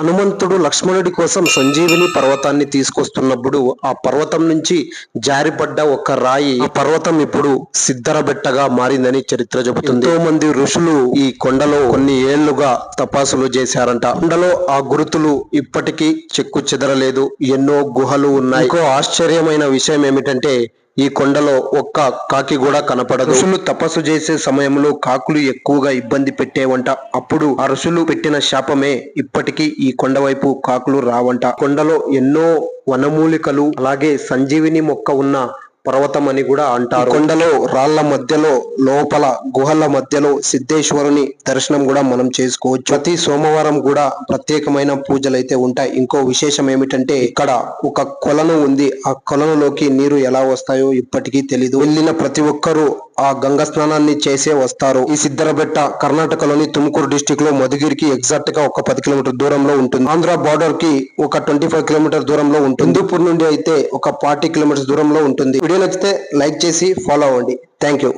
హనుమంతుడు లక్ష్మణుడి కోసం సంజీవిని పర్వతాన్ని తీసుకొస్తున్నప్పుడు ఆ పర్వతం నుంచి జారిపడ్డ ఒక రాయి ఆ పర్వతం ఇప్పుడు సిద్ధరబెట్టగా మారిందని చరిత్ర చెబుతుంది. ఎంతో మంది ఋషులు ఈ కొండలో కొన్ని ఏళ్ళుగా తపాసులు చేశారంట. కొండలో ఆ గురుతులు ఇప్పటికీ చెక్కు చెదరలేదు. ఎన్నో గుహలు ఉన్నాయి. ఇంకో ఆశ్చర్యమైన విషయం ఏమిటంటే ఈ కొండలో ఒక్క కాకి కూడా కనపడదు. ఋషులు తపస్సు చేసే సమయంలో కాకులు ఎక్కువగా ఇబ్బంది పెట్టేవంట. అప్పుడు ఆ ఋషులు పెట్టిన శాపమే ఇప్పటికీ ఈ కొండ వైపు కాకులు రావంట. కొండలో ఎన్నో వనమూలికలు అలాగే సంజీవిని మొక్క ఉన్న పర్వతం అని కూడా అంటారు. కొండలో రాళ్ళ మధ్యలో లోపల గుహల మధ్యలో సిద్ధేశ్వరుని దర్శనం కూడా మనం చేసుకోవచ్చు. ప్రతి సోమవారం కూడా ప్రత్యేకమైన పూజలు అయితే ఉంటాయి. ఇంకో విశేషం ఏమిటంటే ఇక్కడ ఒక కొలను ఉంది. ఆ కొలనులోకి నీరు ఎలా వస్తాయో ఇప్పటికీ తెలీదు. వెళ్ళిన ప్రతి ఒక్కరూ ఆ గంగ స్నానాన్ని చేసే వస్తారు. ఈ సిద్ధరబెట్ట కర్ణాటకలోని తుముకూరు డిస్టిక్లో మధుగిరికి ఎగ్జాక్ట్గా ఒక పది కిలోమీటర్ దూరంలో ఉంటుంది. ఆంధ్ర బార్డర్కి ఒక ట్వంటీ ఫైవ్ కిలోమీటర్ దూరంలో ఉంటుంది. హిందూపూర్ నుండి అయితే ఒక ఫార్టీ కిలోమీటర్స్ దూరంలో ఉంటుంది. వీడియో నచ్చితే లైక్ చేసి ఫాలో అవ్వండి. Thank you